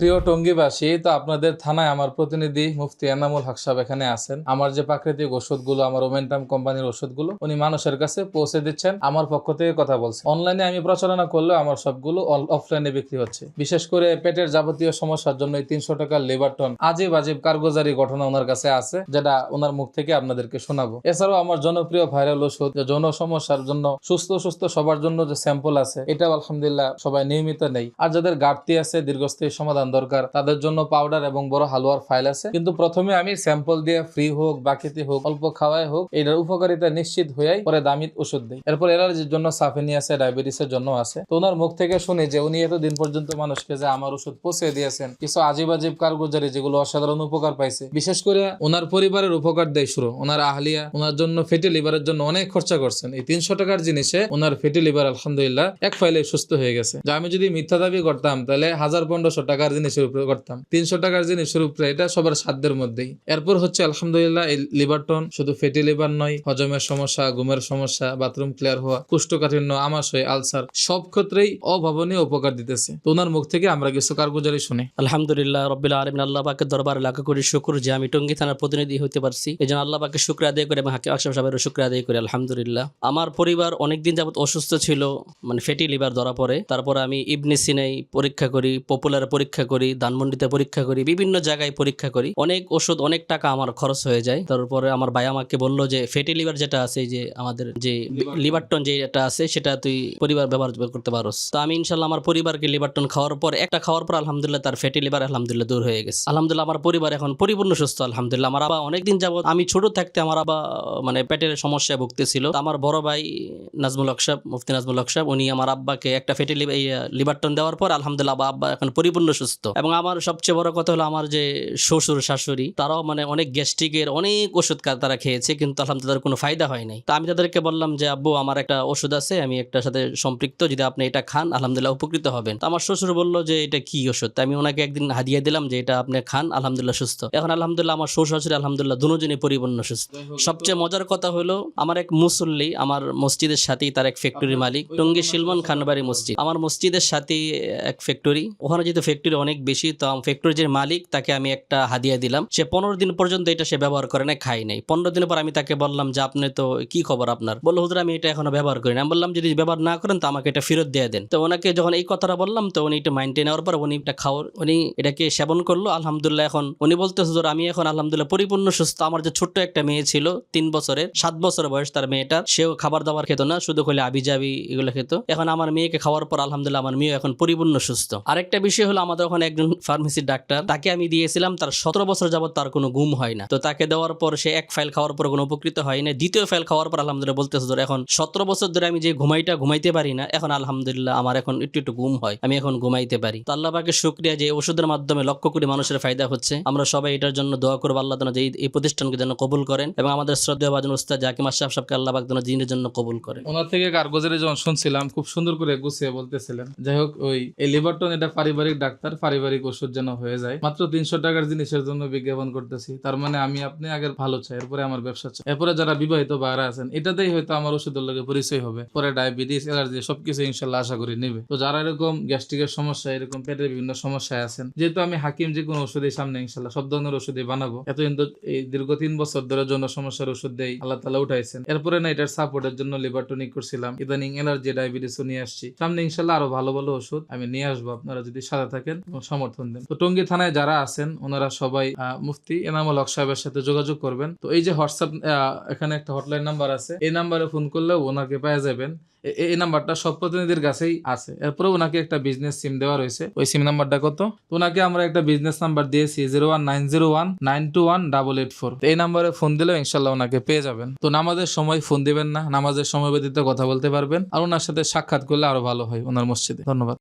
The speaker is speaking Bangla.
প্রিয় টঙ্গীবাসী, তো আপনাদের থানায় আমার প্রতিনিধি মুফতি এনামুল হক সাহেব এখানে আছেন। আমার যে প্রাকৃতিক ওষুধগুলো, আমার ওমেন্টাম কোম্পানির ওষুধগুলো, উনি মানুষের কাছে পৌঁছে দিচ্ছেন, আমার পক্ষ থেকে কথা বলছেন অনলাইনে আমি প্রচারণা করলেও আমার সবগুলো অফলাইনে বিক্রি হচ্ছে। বিশেষ করে পেটের যাবতীয় সমস্যার জন্য এই তিনশো টাকার লেবারটন আজীব আজীব কার্গোজারি ঘটনা ওনার কাছে আছে, যেটা ওনার মুখ থেকে আপনাদেরকে শোনাবো। এছাড়াও আমার জনপ্রিয় ভাইরাল ওষুধ যৌন সমস্যার জন্য, সুস্থ সুস্থ সবার জন্য যে স্যাম্পল আছে, এটাও আলহামদুলিল্লাহ সবাই নিয়মিত নেই। আর যাদের ঘাটতি আছে, দীর্ঘস্থায়ী সমাধান দরকার। তাদের জন্য পাউডার এবং বড় হালুয়ার ফাইল আছে। কিন্তু প্রথমে আমি স্যাম্পল দিয়ে ফ্রি হোক, বাকিতে হোক, অল্প খাওয়াই হোক, এটার উপকারিতা নিশ্চিত হয়ে পরে দামি ওষুধ দেয় এরপর অ্যালার্জির জন্য সাফেনি আছে ডায়াবেটিসের জন্য আছে। তো ওনার মুখ থেকে শুনি যে উনি এতদিন পর্যন্ত মানুষকে যে আমার ওষুধ পৌঁছে দিয়েছেন, কিছু আজিব আজিব কারগুজারি যেগুলো অসাধারণ উপকার পাইছে। বিশেষ করে ওনার পরিবারের উপকার দেয় শুরু। ওনার আহলিয়া, ওনার জন্য ফেটি লিভারের জন্য অনেক খরচা করছেন। এই তিনশো টাকার জিনিসে ওনার ফেটি লিভার আলহামদুলিল্লাহ এক ফাইলে সুস্থ হয়ে গেছে। যা আমি যদি মিথ্যা দাবি করতাম, তাহলে হাজার পনেরোশো টাকার জিনিসের উপরে করতাম। তিনশো টাকার জিনিসের উপরে এটা সবার সাধ্যের মধ্যেই। এরপর হচ্ছে আলহামদুলিল্লাহ এই লিভারটন শুধু ফেটি লিভার নয়, হজমের সমস্যা, ঘুমের সমস্যা বাথরুম ক্লিয়ার হওয়া, কুষ্ঠকাঠিন্য, আমাশয় আলসার সব ক্ষেত্রেই অভাবনীয় উপকার দিতেছে। তো ওনার মুখ থেকে আমরা কিছু কারগুজারি শুনি। আলহামদুলিল্লাহ, রব্বিল আলমিন, আল্লাহ পাকের দরবারে লাখ করি শুক্র যে আমি টঙ্গী থানার প্রতিনিধি হতে পারছি। এই জন্য আল্লাহ পাকে শুক্র আদায় করে এবং হাকিম আকসাম সাহেবের শুক্র আদায় করি, আলহামদুলিল্লাহ। আমার পরিবার অনেকদিন যাবত অসুস্থ ছিল মানে ফ্যাটি লিভার ধরা পড়ে। তারপর আমি ইবনে সিনাই পরীক্ষা করি পপুলার পরীক্ষা করি ধানমন্ডিতে পরীক্ষা করি বিভিন্ন জায়গায় পরীক্ষা করি। অনেক ওষুধ অনেক টাকা আমার খরচ হয়ে যায়। তারপরে আমার ভাই আমাকে বলল যে ফ্যাটি লিভার যেটা আছে যে আমাদের যে লিভারটন যেটা আছে সেটা তুই পরিবার ব্যবহার করতে পারোস। তো আমি ইনশাল্লাহ আমার পরিবারকে লিভারটন খাওয়ার পর একটা খাওয়ার পর আলহামদুলিল্লাহ তার ফ্যাটি লিভার আলহামদুলিল্লাহ দূর হয়ে গেছে। আলহামদুলিল্লাহ আমার পরিবার এখন পরিপূর্ণ সুস্থ আলহামদুলিল্লাহ। আমার আবা অনেকদিন যাবত আমি ছোট থাকতে আমার আবা মানে পেটের সমস্যায় ভুগতেছিল। আমার বড় ভাই নাজমুল হক সাহেব মুফতি নাজমুল হক সাহেব উনি আমার আব্বাকে একটা ফেটি লিভারটন দেওয়ার পর আলহামদুলিল্লাহ আব্বা এখন পরিপূর্ণ সুস্থ। এবং আমার সবচেয়ে বড় কথা হলো আমার যে শ্বশুর শাশুড়ি তারাও মানে অনেক গ্যাস্ট্রিকের অনেক ওষুধ তারা খেয়েছে কিন্তু আলহামদুলিল্লাহ তাদের কোনো ফায়দা হয় নাই। তো আমি তাদেরকে বললাম যে আব্বু আমার একটা ওষুধ আছে আমি একটার সাথে সম্পৃক্ত যদি আপনি এটা খান আলহামদুলিল্লাহ উপকৃত হবেন। তো আমার শ্বশুর বলল যে এটা কি ওষুধ? আমি ওনাকে একদিন হাদিয়ে দিলাম যে এটা আপনি খান আলহামদুলিল্লাহ সুস্থ। এখন আলহামদুলিল্লাহ আমার শ্বশুর শাশুড়ি আলহামদুলিল্লাহ দুজনই পরিপূর্ণ সুস্থ। সবচেয়ে মজার কথা হলো আমার এক মুসল্লি আমার মসজিদের সাথেই তার এক ফ্যাক্টরি মালিক টঙ্গী শিলমন খানবাড়ি মসজিদ। আমার মসজিদের সাথেই এক ফ্যাক্টরি ওখানে যেহেতু ফ্যাক্টরি অনেক বেশি, তো ফ্যাক্টরির যে মালিক তাকে আমি একটা হাদিয়া দিলাম। সে পনেরো দিন পর্যন্ত এটা সে ব্যবহার করে না খাই নাই। পনেরো দিনের পর আমি তাকে বললাম যে, আপনি তো কি খবর আপনার? বলল, হুজুর, আমি এটা এখনও ব্যবহার করি না আমি বললাম, যদি ব্যবহার না করেন, তো আমাকে এটা ফেরত দিয়ে দেন। তো ওনাকে যখন এই কথাটা বললাম, তো উনি এটা মাইন্ডে নেওয়ার পর উনি এটা খাওয়ার, উনি এটাকে সেবন করল। আলহামদুলিল্লাহ, এখন উনি বলতে হুজুর, আমি এখন আলহামদুলিল্লাহ পরিপূর্ণ, সুস্থ। আমার যে ছোট্ট একটা মেয়ে ছিল, তিন বছরের, সাত বছর বয়স তার মেয়েটা, সেও খাবার দাবার খেত না, শুধু খোলে আবিজাবি এগুলো খেত। এখন আমার মেয়েকে খাওয়ার পর আলহামদুলিল্লাহ, আমার মেয়ে এখন পরিপূর্ণ, সুস্থ। আরেকটা বিষয় হলো, আমাদের ওখানে একজন ফার্মেসির ডাক্তার, তাকে আমি দিয়েছিলাম, তার সতেরো বছর যাবত তার কোনো ঘুম হয় না। তো তাকে দেওয়ার পর সে এক ফাইল খাওয়ার পর কোনো উপকৃত হয় না দ্বিতীয় ফাইল খাওয়ার পর আলহামদুলিল্লাহ বলতেছে, ধর, এখন সতেরো বছর ধরে আমি যে ঘুমাইটা, ঘুমাইতে পারি না, এখন আলহামদুলিল্লাহ আমার এখন একটু একটু ঘুম হয়, আমি এখন ঘুমাইতে পারি। তো আল্লাহ পাকে শুক্রিয়া যে ওষুধের মাধ্যমে লক্ষ কোটি মানুষের ফায়দা হচ্ছে। আমরা সবাই এটার জন্য দোয়া করব, আল্লাহ যে এই- প্রতিষ্ঠানকে যেন কবুল করেন এবং আমাদের শ্রদ্ধেয় বাজন উস্তাদ জাকিম আশরাফ সাহেবকে আল্লাহ পাক দিনের জন্য কবুল করেন। ওনার থেকে কারগোজারি যখন শুনছিলাম, খুব সুন্দর করে গুছিয়ে বলতেছিলেন। যাই হোক, ওই লিভারটন এটা পারিবারিক ডাক্তার পারিবারিক ওষুধ যেন হয়ে যায়। মাত্র তিনশো টাকার জিনিসের জন্য বিজ্ঞাপন করতেছি। তার মানে আমি আপনি আগে ভালো চাই, এরপরে আমার ব্যবসা চাই। এরপরে যারা বিবাহিত বাইরে আছেন, এটাতেই হয়তো আমার ওষুধের লগে পরিচয় হবে। পরে ডায়াবেটিস, অ্যালার্জি সবকিছু ইনশাল্লাহ আশা করি নেবে। তো যারা এরকম গ্যাস্ট্রিকের সমস্যা, এরকম পেটের বিভিন্ন সমস্যায় আছেন, যেহেতু আমি হাকিম যে কোনো ওষুধের সামনে ইনশাল্লাহ, সব ধরনের ওষুধই বানাবো। এত তো এই দীর্ঘ তিন বছর ধরে জন্য সমস্যার ওষুধ দেই, আল্লাহ তালা উঠাইছেন। এরপরে না এটার সাপোর্টের জন্য লিভার টনিক করছিলাম। ইদানিং এলার্জি ডায়াবেটিসও নিয়ে আসছি। সামনে ইনশাল্লাহ আরও ভালো ভালো ওষুধ আমি নিয়ে আসব। আপনারা যদি সাথে থাকেন সমর্থন দেন। তো টঙ্গী থানায় যারা আছেন, ওনারা সবাই মুফতি এনামুল হক সাহেবের সাথে যোগাযোগ করবেন। তো এই যে হোয়াটসঅ্যাপ এখানে একটা হটলাইন নাম্বার আছে। এই নাম্বারে ফোন করলেও ওনাকে পেয়ে যাবেন। এই নাম্বারটা সব প্রতিনিধির কাছেই আছে। এরপরে ওনাকে একটা বিজনেস সিম দেওয়া রয়েছে। ওই সিম নাম্বারটা কত? তো ওনাকে আমরা একটা বিজনেস নাম্বার দিয়েছি zero one nine zero one nine two one double eight four এই নাম্বারে ফোন দিলেও ইনশাল্লাহ ওনাকে পেয়ে যাবেন। তো নামাজের সময় ফোন দিবেন না। নামাজের সময় ব্যতীত কথা বলতে পারবেন। আর ওনার সাথে সাক্ষাৎ করলে আরও ভালো হয় ওনার মসজিদে। ধন্যবাদ।